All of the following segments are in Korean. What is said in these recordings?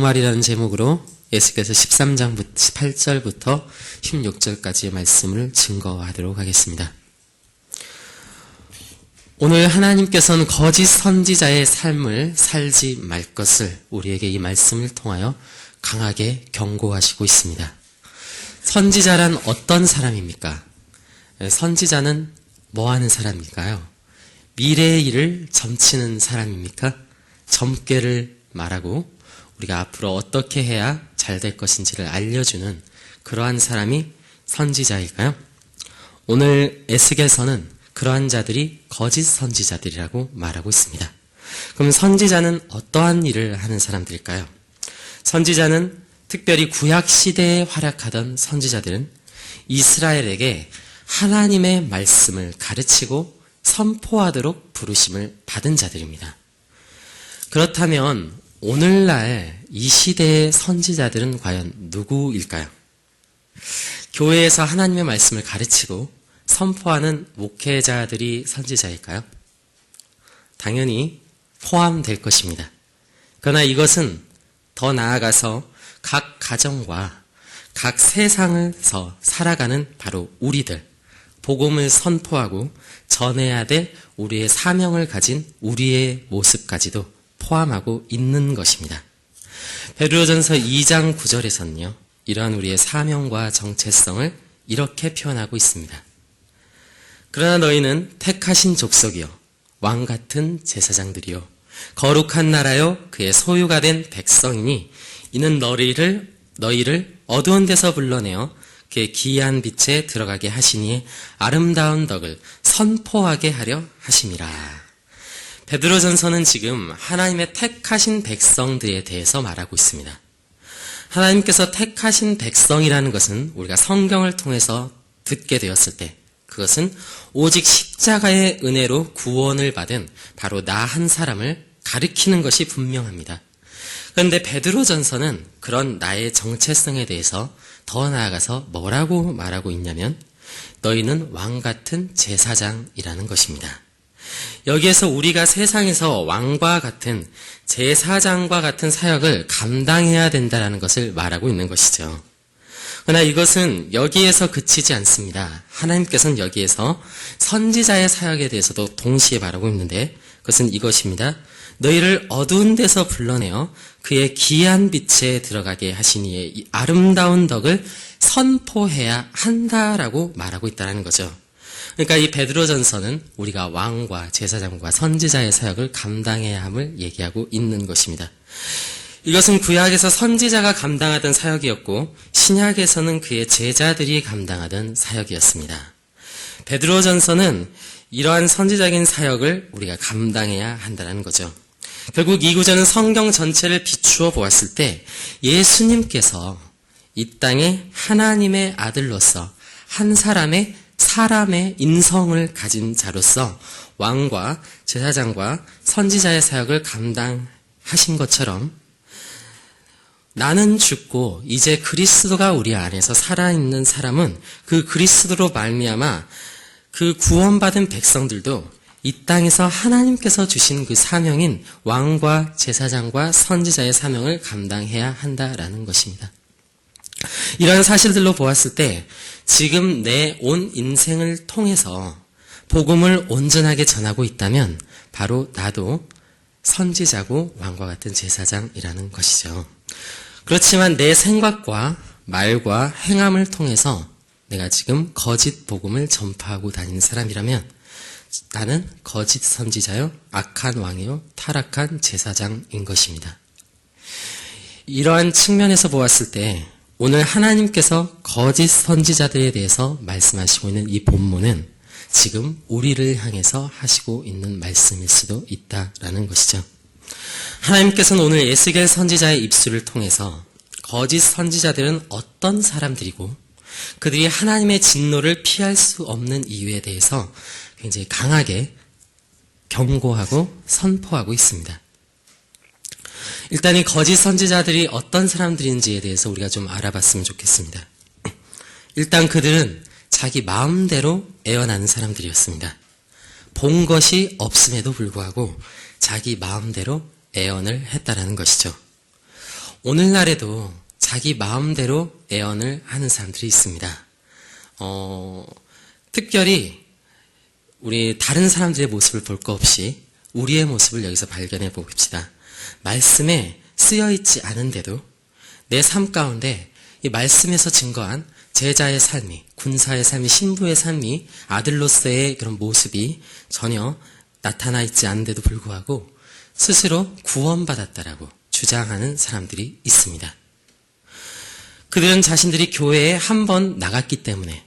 종말이라는 제목으로 예수께서 13장 8절부터 16절까지의 말씀을 증거하도록 하겠습니다. 오늘 하나님께서는 거짓 선지자의 삶을 살지 말 것을 우리에게 이 말씀을 통하여 강하게 경고하시고 있습니다. 선지자란 어떤 사람입니까? 선지자는 뭐 하는 사람일까요? 미래의 일을 점치는 사람입니까? 점괘를 말하고 우리가 앞으로 어떻게 해야 잘 될 것인지를 알려주는 그러한 사람이 선지자일까요? 오늘 에스겔서는 그러한 자들이 거짓 선지자들이라고 말하고 있습니다. 그럼 선지자는 어떠한 일을 하는 사람들일까요? 선지자는 특별히 구약 시대에 활약하던 선지자들은 이스라엘에게 하나님의 말씀을 가르치고 선포하도록 부르심을 받은 자들입니다. 그렇다면 오늘날 이 시대의 선지자들은 과연 누구일까요? 교회에서 하나님의 말씀을 가르치고 선포하는 목회자들이 선지자일까요? 당연히 포함될 것입니다. 그러나 이것은 더 나아가서 각 가정과 각 세상에서 살아가는 바로 우리들, 복음을 선포하고 전해야 될 우리의 사명을 가진 우리의 모습까지도 포함하고 있는 것입니다. 베드로전서 2장 9절에서는요. 이러한 우리의 사명과 정체성을 이렇게 표현하고 있습니다. 그러나 너희는 택하신 족속이요 왕 같은 제사장들이요 거룩한 나라요 그의 소유가 된 백성이니 이는 너희를 너희를 어두운 데서 불러내어 그의 기이한 빛에 들어가게 하시니 아름다운 덕을 선포하게 하려 하심이라. 베드로전서는 지금 하나님의 택하신 백성들에 대해서 말하고 있습니다. 하나님께서 택하신 백성이라는 것은 우리가 성경을 통해서 듣게 되었을 때 그것은 오직 십자가의 은혜로 구원을 받은 바로 나 한 사람을 가리키는 것이 분명합니다. 그런데 베드로전서는 그런 나의 정체성에 대해서 더 나아가서 뭐라고 말하고 있냐면 너희는 왕 같은 제사장이라는 것입니다. 여기에서 우리가 세상에서 왕과 같은 제사장과 같은 사역을 감당해야 된다는 것을 말하고 있는 것이죠. 그러나 이것은 여기에서 그치지 않습니다. 하나님께서는 여기에서 선지자의 사역에 대해서도 동시에 말하고 있는데 그것은 이것입니다. 너희를 어두운 데서 불러내어 그의 기이한 빛에 들어가게 하시니 이 아름다운 덕을 선포해야 한다라고 말하고 있다는 거죠. 그러니까 이 베드로전서는 우리가 왕과 제사장과 선지자의 사역을 감당해야 함을 얘기하고 있는 것입니다. 이것은 구약에서 선지자가 감당하던 사역이었고 신약에서는 그의 제자들이 감당하던 사역이었습니다. 베드로전서는 이러한 선지적인 사역을 우리가 감당해야 한다는 거죠. 결국 이 구절은 성경 전체를 비추어 보았을 때 예수님께서 이 땅에 하나님의 아들로서 한 사람의 사람의 인성을 가진 자로서 왕과 제사장과 선지자의 사역을 감당하신 것처럼 나는 죽고 이제 그리스도가 우리 안에서 살아있는 사람은 그 그리스도로 말미암아 그 구원받은 백성들도 이 땅에서 하나님께서 주신 그 사명인 왕과 제사장과 선지자의 사명을 감당해야 한다라는 것입니다. 이러한 사실들로 보았을 때 지금 내 온 인생을 통해서 복음을 온전하게 전하고 있다면 바로 나도 선지자고 왕과 같은 제사장이라는 것이죠. 그렇지만 내 생각과 말과 행함을 통해서 내가 지금 거짓 복음을 전파하고 다니는 사람이라면 나는 거짓 선지자요, 악한 왕이요, 타락한 제사장인 것입니다. 이러한 측면에서 보았을 때 오늘 하나님께서 거짓 선지자들에 대해서 말씀하시고 있는 이 본문은 지금 우리를 향해서 하시고 있는 말씀일 수도 있다라는 것이죠. 하나님께서는 오늘 에스겔 선지자의 입술을 통해서 거짓 선지자들은 어떤 사람들이고 그들이 하나님의 진노를 피할 수 없는 이유에 대해서 굉장히 강하게 경고하고 선포하고 있습니다. 일단 이 거짓 선지자들이 어떤 사람들인지에 대해서 우리가 좀 알아봤으면 좋겠습니다. 일단 그들은 자기 마음대로 애원하는 사람들이었습니다. 본 것이 없음에도 불구하고 자기 마음대로 애원을 했다라는 것이죠. 오늘날에도 자기 마음대로 애언을 하는 사람들이 있습니다. 어, 특별히 우리 다른 사람들의 모습을 볼 거 없이 우리의 모습을 여기서 발견해 봅시다. 말씀에 쓰여 있지 않은데도 내 삶 가운데 이 말씀에서 증거한 제자의 삶이, 군사의 삶이, 신부의 삶이, 아들로서의 그런 모습이 전혀 나타나 있지 않은데도 불구하고 스스로 구원받았다라고 주장하는 사람들이 있습니다. 그들은 자신들이 교회에 한 번 나갔기 때문에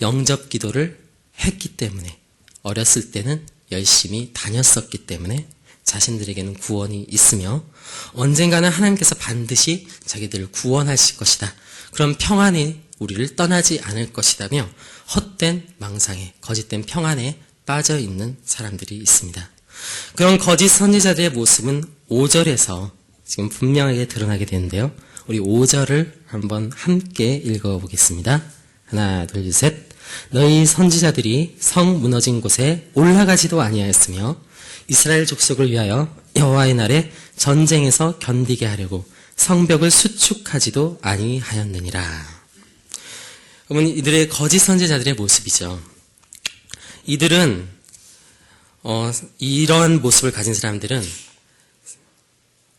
영접 기도를 했기 때문에 어렸을 때는 열심히 다녔었기 때문에 자신들에게는 구원이 있으며 언젠가는 하나님께서 반드시 자기들을 구원하실 것이다. 그런 평안이 우리를 떠나지 않을 것이다며 헛된 망상에 거짓된 평안에 빠져 있는 사람들이 있습니다. 그런 거짓 선지자들의 모습은 5절에서 지금 분명하게 드러나게 되는데요. 우리 5절을 한번 함께 읽어보겠습니다. 하나, 둘, 셋. 너희 선지자들이 성 무너진 곳에 올라가지도 아니하였으며 이스라엘 족속을 위하여 여호와의 날에 전쟁에서 견디게 하려고 성벽을 수축하지도 아니하였느니라. 그러면 이들의 거짓 선지자들의 모습이죠. 이들은 어, 이러한 모습을 가진 사람들은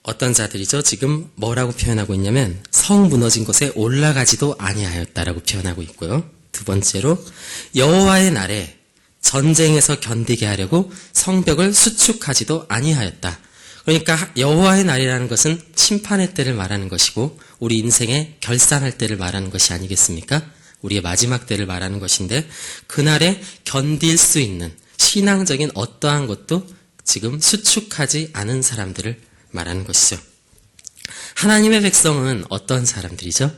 어떤 자들이죠? 지금 뭐라고 표현하고 있냐면 성 무너진 곳에 올라가지도 아니하였다라고 표현하고 있고요. 두 번째로 여호와의 날에 전쟁에서 견디게 하려고 성벽을 수축하지도 아니하였다. 그러니까 여호와의 날이라는 것은 심판의 때를 말하는 것이고 우리 인생의 결산할 때를 말하는 것이 아니겠습니까? 우리의 마지막 때를 말하는 것인데 그날에 견딜 수 있는 신앙적인 어떠한 것도 지금 수축하지 않은 사람들을 말하는 것이죠. 하나님의 백성은 어떤 사람들이죠?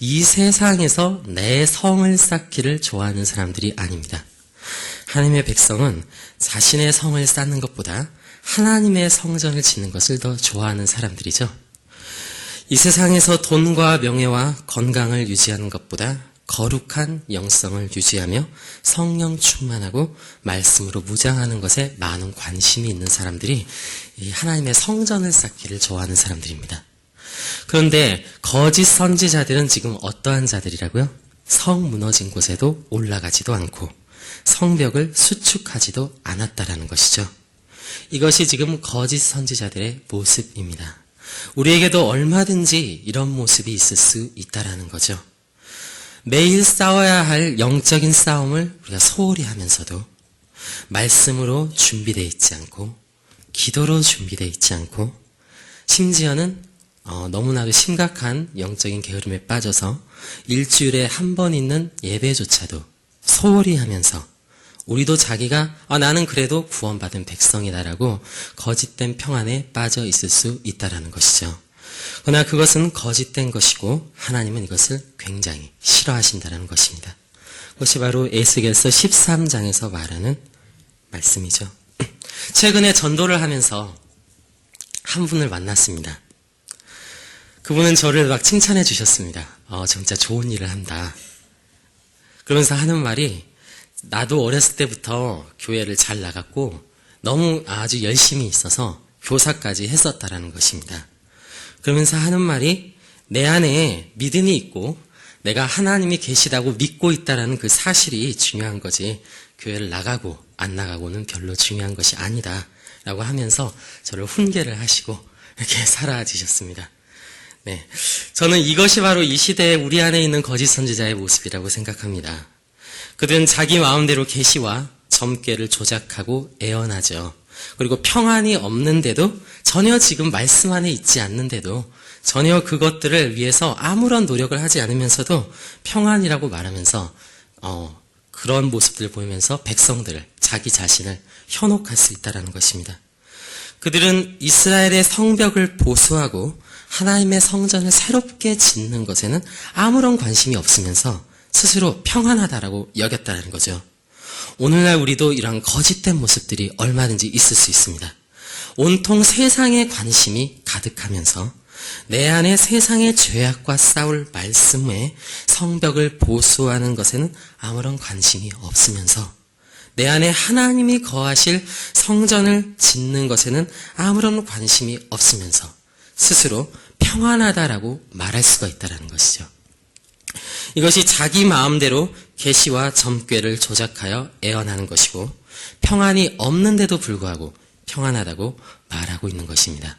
이 세상에서 내 성을 쌓기를 좋아하는 사람들이 아닙니다. 하나님의 백성은 자신의 성을 쌓는 것보다 하나님의 성전을 짓는 것을 더 좋아하는 사람들이죠. 이 세상에서 돈과 명예와 건강을 유지하는 것보다 거룩한 영성을 유지하며 성령 충만하고 말씀으로 무장하는 것에 많은 관심이 있는 사람들이 이 하나님의 성전을 쌓기를 좋아하는 사람들입니다. 그런데 거짓 선지자들은 지금 어떠한 자들이라고요? 성 무너진 곳에도 올라가지도 않고 성벽을 수축하지도 않았다라는 것이죠. 이것이 지금 거짓 선지자들의 모습입니다. 우리에게도 얼마든지 이런 모습이 있을 수 있다라는 거죠. 매일 싸워야 할 영적인 싸움을 우리가 소홀히 하면서도 말씀으로 준비되어 있지 않고 기도로 준비되어 있지 않고 심지어는 어, 너무나도 심각한 영적인 게으름에 빠져서 일주일에 한 번 있는 예배조차도 소홀히 하면서 우리도 자기가 아, 나는 그래도 구원받은 백성이다라고 거짓된 평안에 빠져 있을 수 있다라는 것이죠. 그러나 그것은 거짓된 것이고 하나님은 이것을 굉장히 싫어하신다는 것입니다. 그것이 바로 에스겔서 13장에서 말하는 말씀이죠. 최근에 전도를 하면서 한 분을 만났습니다. 그분은 저를 막 칭찬해 주셨습니다. 어, 진짜 좋은 일을 한다. 그러면서 하는 말이 나도 어렸을 때부터 교회를 잘 나갔고 너무 아주 열심히 있어서 교사까지 했었다라는 것입니다. 그러면서 하는 말이 내 안에 믿음이 있고 내가 하나님이 계시다고 믿고 있다라는 그 사실이 중요한 거지 교회를 나가고 안 나가고는 별로 중요한 것이 아니다 라고 하면서 저를 훈계를 하시고 이렇게 사라지셨습니다. 네. 저는 이것이 바로 이 시대에 우리 안에 있는 거짓 선지자의 모습이라고 생각합니다. 그들은 자기 마음대로 계시와 점괘를 조작하고 애언하죠. 그리고 평안이 없는데도 전혀 지금 말씀 안에 있지 않는데도 전혀 그것들을 위해서 아무런 노력을 하지 않으면서도 평안이라고 말하면서 어, 그런 모습들을 보이면서 백성들을 자기 자신을 현혹할 수 있다라는 것입니다. 그들은 이스라엘의 성벽을 보수하고 하나님의 성전을 새롭게 짓는 것에는 아무런 관심이 없으면서 스스로 평안하다라고 여겼다는 거죠. 오늘날 우리도 이런 거짓된 모습들이 얼마든지 있을 수 있습니다. 온통 세상의 관심이 가득하면서 내 안에 세상의 죄악과 싸울 말씀에 성벽을 보수하는 것에는 아무런 관심이 없으면서 내 안에 하나님이 거하실 성전을 짓는 것에는 아무런 관심이 없으면서 스스로 평안하다라고 말할 수가 있다는 것이죠. 이것이 자기 마음대로 계시와 점괘를 조작하여 애언하는 것이고 평안이 없는데도 불구하고 평안하다고 말하고 있는 것입니다.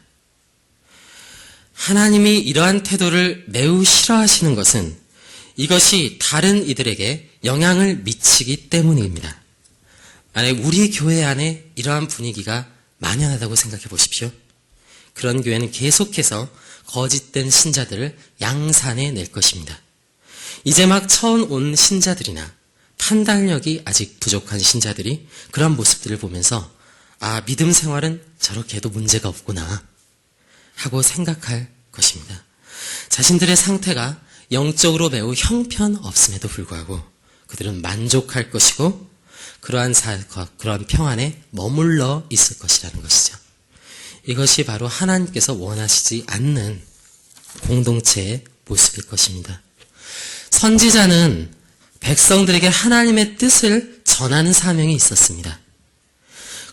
하나님이 이러한 태도를 매우 싫어하시는 것은 이것이 다른 이들에게 영향을 미치기 때문입니다. 만약 우리 교회 안에 이러한 분위기가 만연하다고 생각해 보십시오. 그런 교회는 계속해서 거짓된 신자들을 양산해 낼 것입니다. 이제 막 처음 온 신자들이나 판단력이 아직 부족한 신자들이 그런 모습들을 보면서 아, 믿음 생활은 저렇게 해도 문제가 없구나 하고 생각할 것입니다. 자신들의 상태가 영적으로 매우 형편없음에도 불구하고 그들은 만족할 것이고 그러한 삶과 그러한 평안에 머물러 있을 것이라는 것이죠. 이것이 바로 하나님께서 원하시지 않는 공동체의 모습일 것입니다. 선지자는 백성들에게 하나님의 뜻을 전하는 사명이 있었습니다.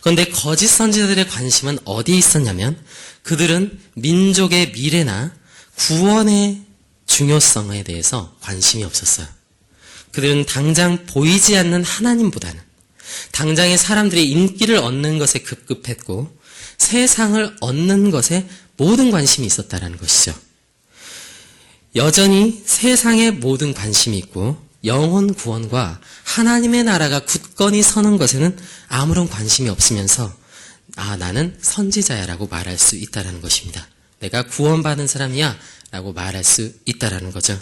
그런데 거짓 선지자들의 관심은 어디에 있었냐면 그들은 민족의 미래나 구원의 중요성에 대해서 관심이 없었어요. 그들은 당장 보이지 않는 하나님보다는 당장의 사람들이 인기를 얻는 것에 급급했고 세상을 얻는 것에 모든 관심이 있었다는 것이죠. 여전히 세상에 모든 관심이 있고 영혼 구원과 하나님의 나라가 굳건히 서는 것에는 아무런 관심이 없으면서 아 나는 선지자야라고 말할 수 있다라는 것입니다. 내가 구원받은 사람이야 라고 말할 수 있다라는 거죠.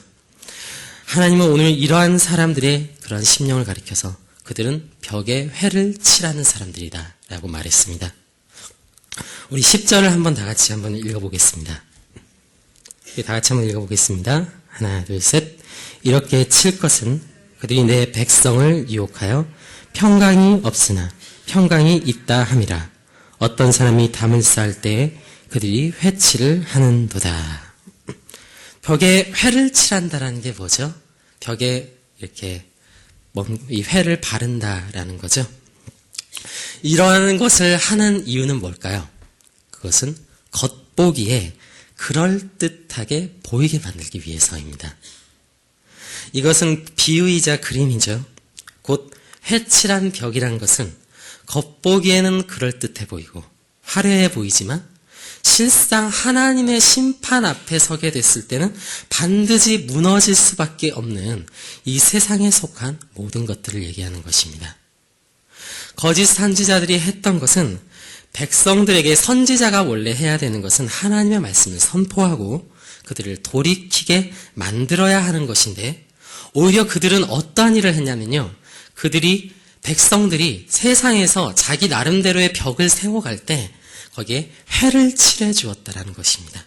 하나님은 오늘 이러한 사람들의 그런 심령을 가리켜서 그들은 벽에 회를 칠하는 사람들이다 라고 말했습니다. 우리 10절을 한번 다 같이 한번 읽어보겠습니다. 다 같이 한번 읽어보겠습니다. 하나, 둘, 셋. 이렇게 칠 것은 그들이 내 백성을 유혹하여 평강이 없으나 평강이 있다 함이라. 어떤 사람이 담을 쌓을 때 그들이 회치를 하는도다. 벽에 회를 칠한다라는 게 뭐죠? 벽에 이렇게 이 회를 바른다라는 거죠. 이러한 것을 하는 이유는 뭘까요? 그것은 겉보기에 그럴듯하게 보이게 만들기 위해서입니다. 이것은 비유이자 그림이죠. 곧 회칠한 벽이란 것은 겉보기에는 그럴듯해 보이고 화려해 보이지만 실상 하나님의 심판 앞에 서게 됐을 때는 반드시 무너질 수밖에 없는 이 세상에 속한 모든 것들을 얘기하는 것입니다. 거짓 선지자들이 했던 것은 백성들에게 선지자가 원래 해야 되는 것은 하나님의 말씀을 선포하고 그들을 돌이키게 만들어야 하는 것인데 오히려 그들은 어떠한 일을 했냐면요. 그들이 백성들이 세상에서 자기 나름대로의 벽을 세워갈 때 거기에 회를 칠해 주었다라는 것입니다.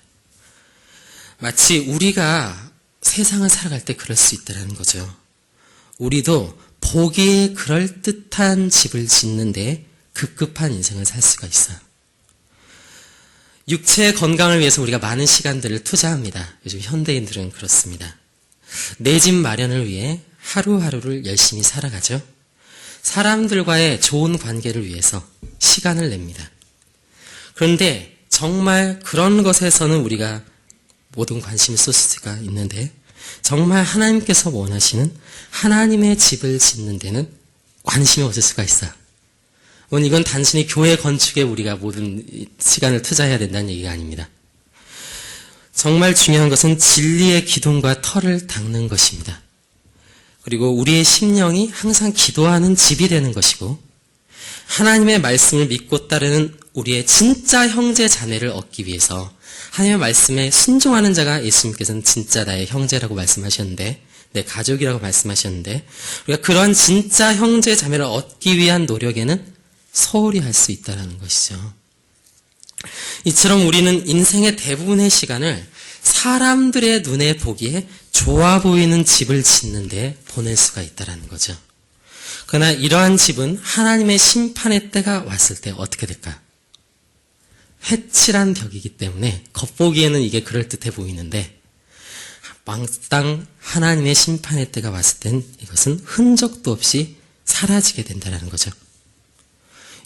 마치 우리가 세상을 살아갈 때 그럴 수 있다라는 거죠. 우리도 보기에 그럴듯한 집을 짓는데 급급한 인생을 살 수가 있어요. 육체의 건강을 위해서 우리가 많은 시간들을 투자합니다. 요즘 현대인들은 그렇습니다. 내 집 마련을 위해 하루하루를 열심히 살아가죠. 사람들과의 좋은 관계를 위해서 시간을 냅니다. 그런데 정말 그런 것에서는 우리가 모든 관심을 쏠 수가 있는데 정말 하나님께서 원하시는 하나님의 집을 짓는 데는 관심이 없을 수가 있어요. 이건 단순히 교회 건축에 우리가 모든 시간을 투자해야 된다는 얘기가 아닙니다. 정말 중요한 것은 진리의 기둥과 털을 닦는 것입니다. 그리고 우리의 심령이 항상 기도하는 집이 되는 것이고 하나님의 말씀을 믿고 따르는 우리의 진짜 형제 자매를 얻기 위해서 하나님의 말씀에 순종하는 자가 예수님께서는 진짜 나의 형제라고 말씀하셨는데 내 가족이라고 말씀하셨는데 우리가 그러한 진짜 형제 자매를 얻기 위한 노력에는 소홀히 할 수 있다는 것이죠. 이처럼 우리는 인생의 대부분의 시간을 사람들의 눈에 보기에 좋아 보이는 집을 짓는데 보낼 수가 있다는 거죠. 그러나 이러한 집은 하나님의 심판의 때가 왔을 때 어떻게 될까? 회칠한 벽이기 때문에 겉보기에는 이게 그럴듯해 보이는데 왕땅 하나님의 심판의 때가 왔을 땐 이것은 흔적도 없이 사라지게 된다는 거죠.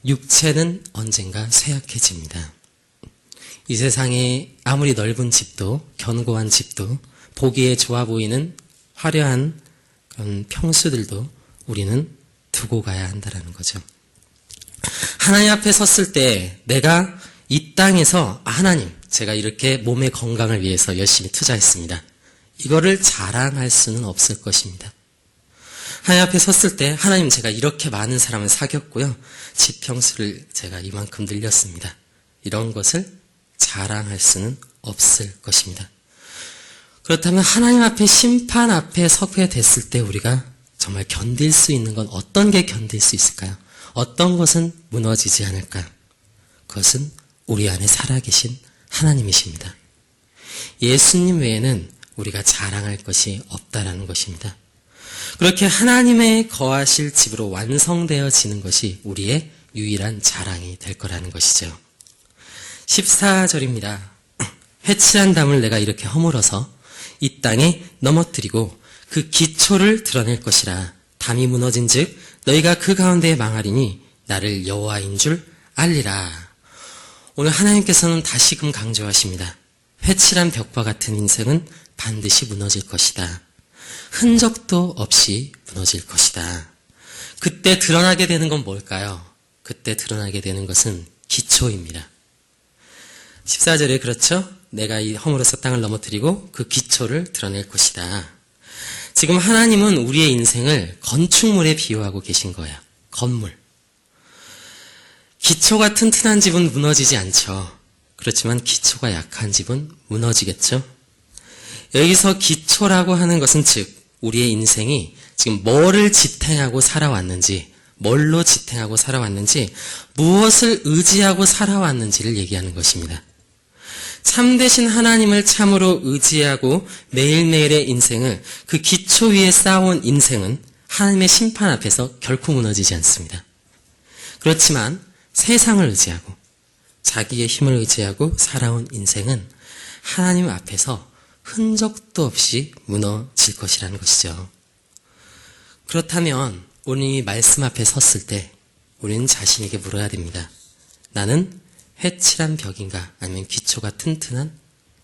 육체는 언젠가 쇠약해집니다. 이 세상에 아무리 넓은 집도 견고한 집도 보기에 좋아 보이는 화려한 그런 평수들도 우리는 두고 가야 한다라는 거죠. 하나님 앞에 섰을 때 내가 이 땅에서 아, 하나님 제가 이렇게 몸의 건강을 위해서 열심히 투자했습니다. 이거를 자랑할 수는 없을 것입니다. 하나님 앞에 섰을 때 하나님 제가 이렇게 많은 사람을 사귀었고요. 지평수를 제가 이만큼 늘렸습니다. 이런 것을 자랑할 수는 없을 것입니다. 그렇다면 하나님 앞에 심판 앞에 서게 됐을 때 우리가 정말 견딜 수 있는 건 어떤 게 견딜 수 있을까요? 어떤 것은 무너지지 않을까요? 그것은 우리 안에 살아계신 하나님이십니다. 예수님 외에는 우리가 자랑할 것이 없다라는 것입니다. 그렇게 하나님의 거하실 집으로 완성되어지는 것이 우리의 유일한 자랑이 될 거라는 것이죠. 14절입니다. 해칠한 담을 내가 이렇게 허물어서 이 땅에 넘어뜨리고 그 기초를 드러낼 것이라 담이 무너진 즉 너희가 그 가운데에 망하리니 나를 여호와인 줄 알리라. 오늘 하나님께서는 다시금 강조하십니다. 회칠한 벽과 같은 인생은 반드시 무너질 것이다. 흔적도 없이 무너질 것이다. 그때 드러나게 되는 건 뭘까요? 그때 드러나게 되는 것은 기초입니다. 14절에 그렇죠? 내가 이 허물어서 땅을 넘어뜨리고 그 기초를 드러낼 것이다. 지금 하나님은 우리의 인생을 건축물에 비유하고 계신 거예요. 건물. 기초가 튼튼한 집은 무너지지 않죠. 그렇지만 기초가 약한 집은 무너지겠죠? 여기서 기초라고 하는 것은 즉, 우리의 인생이 지금 뭐를 지탱하고 살아왔는지, 뭘로 지탱하고 살아왔는지, 무엇을 의지하고 살아왔는지를 얘기하는 것입니다. 참되신 하나님을 참으로 의지하고 매일매일의 인생을 그 기초 위에 쌓아온 인생은 하나님의 심판 앞에서 결코 무너지지 않습니다. 그렇지만 세상을 의지하고 자기의 힘을 의지하고 살아온 인생은 하나님 앞에서 흔적도 없이 무너질 것이라는 것이죠. 그렇다면 우리 말씀 앞에 섰을 때 우리는 자신에게 물어야 됩니다. 나는 회칠한 벽인가 아니면 기초가 튼튼한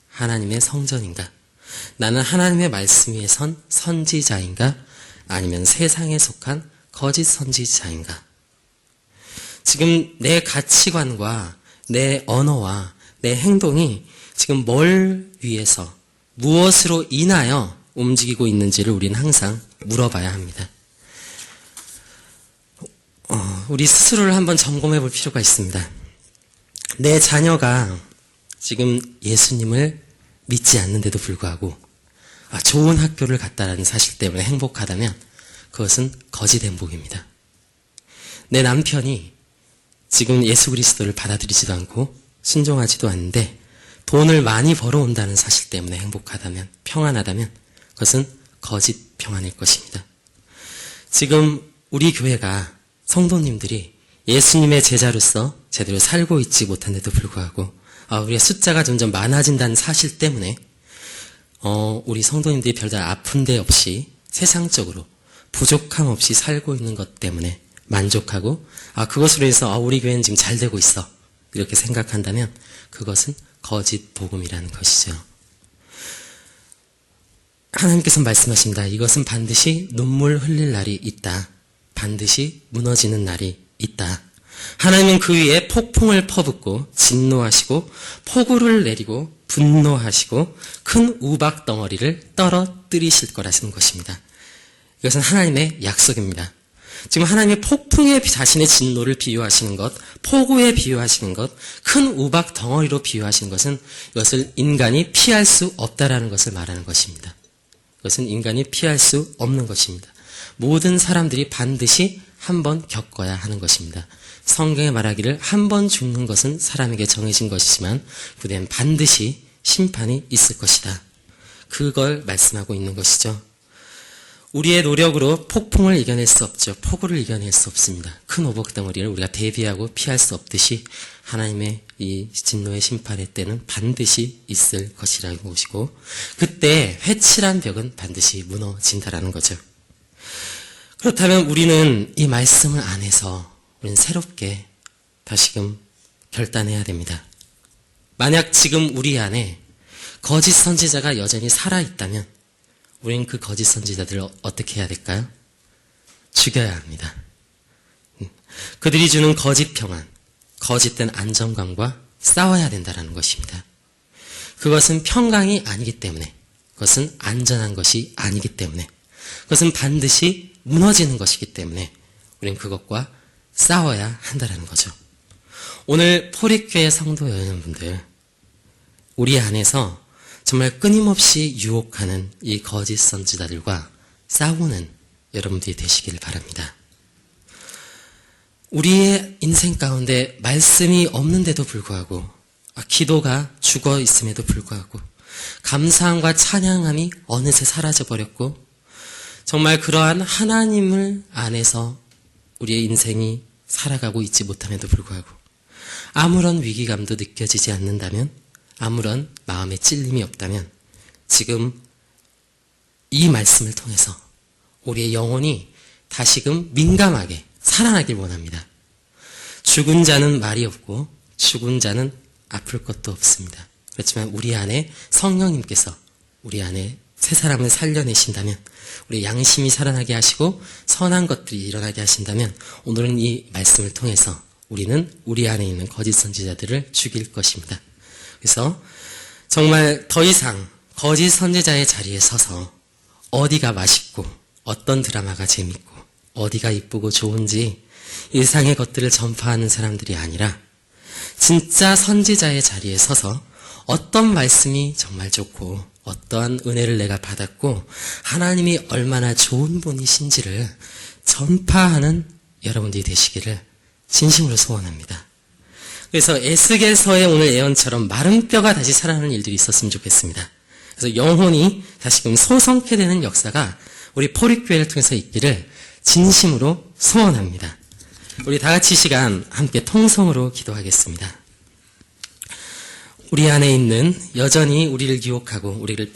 하나님의 성전인가? 나는 하나님의 말씀 위에 선 선지자인가 아니면 세상에 속한 거짓 선지자인가? 지금 내 가치관과 내 언어와 내 행동이 지금 뭘 위해서 무엇으로 인하여 움직이고 있는지를 우리는 항상 물어봐야 합니다. 어, 우리 스스로를 한번 점검해 볼 필요가 있습니다. 내 자녀가 지금 예수님을 믿지 않는데도 불구하고 아, 좋은 학교를 갔다라는 사실 때문에 행복하다면 그것은 거짓 행복입니다. 내 남편이 지금 예수 그리스도를 받아들이지도 않고 순종하지도 않는데 돈을 많이 벌어온다는 사실 때문에 행복하다면 평안하다면 그것은 거짓 평안일 것입니다. 지금 우리 교회가 성도님들이 예수님의 제자로서 제대로 살고 있지 못한데도 불구하고 아, 우리의 숫자가 점점 많아진다는 사실 때문에 어, 우리 성도님들이 별다른 아픈 데 없이 세상적으로 부족함 없이 살고 있는 것 때문에 만족하고 아 그것으로 해서 아, 우리 교회는 지금 잘 되고 있어 이렇게 생각한다면 그것은 거짓 복음이라는 것이죠. 하나님께서 말씀하십니다. 이것은 반드시 눈물 흘릴 날이 있다. 반드시 무너지는 날이 있다. 하나님은 그 위에 폭풍을 퍼붓고 진노하시고 폭우를 내리고 분노하시고 큰 우박 덩어리를 떨어뜨리실 거라는 것입니다. 이것은 하나님의 약속입니다. 지금 하나님의 폭풍에 자신의 진노를 비유하시는 것, 폭우에 비유하시는 것, 큰 우박 덩어리로 비유하시는 것은 이것을 인간이 피할 수 없다라는 것을 말하는 것입니다. 이것은 인간이 피할 수 없는 것입니다. 모든 사람들이 반드시 한 번 겪어야 하는 것입니다. 성경에 말하기를 한 번 죽는 것은 사람에게 정해진 것이지만 그대엔 반드시 심판이 있을 것이다. 그걸 말씀하고 있는 것이죠. 우리의 노력으로 폭풍을 이겨낼 수 없죠. 폭우를 이겨낼 수 없습니다. 큰 오복덩어리를 우리가 대비하고 피할 수 없듯이 하나님의 이 진노의 심판의 때는 반드시 있을 것이라고 보시고 그때 회칠한 벽은 반드시 무너진다라는 거죠. 그렇다면 우리는 이 말씀을 안에서 우리는 새롭게 다시금 결단해야 됩니다. 만약 지금 우리 안에 거짓 선지자가 여전히 살아있다면 우리는 그 거짓 선지자들을 어- 어떻게 해야 될까요? 죽여야 합니다. 음, 그들이 주는 거짓 평안, 거짓된 안정감과 싸워야 된다는 것입니다. 그것은 평강이 아니기 때문에, 그것은 안전한 것이 아니기 때문에, 그것은 반드시 무너지는 것이기 때문에 우리는 그것과 싸워야 한다는 거죠. 오늘 포릭교회 성도 여러분들, 우리 안에서 정말 끊임없이 유혹하는 이 거짓 선지자들과 싸우는 여러분들이 되시기를 바랍니다. 우리의 인생 가운데 말씀이 없는데도 불구하고 아, 기도가 죽어 있음에도 불구하고 감사함과 찬양함이 어느새 사라져 버렸고 정말 그러한 하나님을 안에서 우리의 인생이 살아가고 있지 못함에도 불구하고 아무런 위기감도 느껴지지 않는다면 아무런 마음의 찔림이 없다면 지금 이 말씀을 통해서 우리의 영혼이 다시금 민감하게 살아나길 원합니다. 죽은 자는 말이 없고 죽은 자는 아플 것도 없습니다. 그렇지만 우리 안에 성령님께서 우리 안에 새 사람을 살려내신다면 우리 양심이 살아나게 하시고 선한 것들이 일어나게 하신다면 오늘은 이 말씀을 통해서 우리는 우리 안에 있는 거짓 선지자들을 죽일 것입니다. 그래서 정말 더 이상 거짓 선지자의 자리에 서서 어디가 맛있고 어떤 드라마가 재밌고 어디가 이쁘고 좋은지 일상의 것들을 전파하는 사람들이 아니라 진짜 선지자의 자리에 서서 어떤 말씀이 정말 좋고 어떠한 은혜를 내가 받았고 하나님이 얼마나 좋은 분이신지를 전파하는 여러분들이 되시기를 진심으로 소원합니다. 그래서 에스겔서의 오늘 예언처럼 마른 뼈가 다시 살아나는 일들이 있었으면 좋겠습니다. 그래서 영혼이 다시금 소성케 되는 역사가 우리 포릭교회를 통해서 있기를 진심으로 소원합니다. 우리 다 같이 이 시간 함께 통성으로 기도하겠습니다. 우리 안에 있는 여전히 우리를 유혹하고 우리를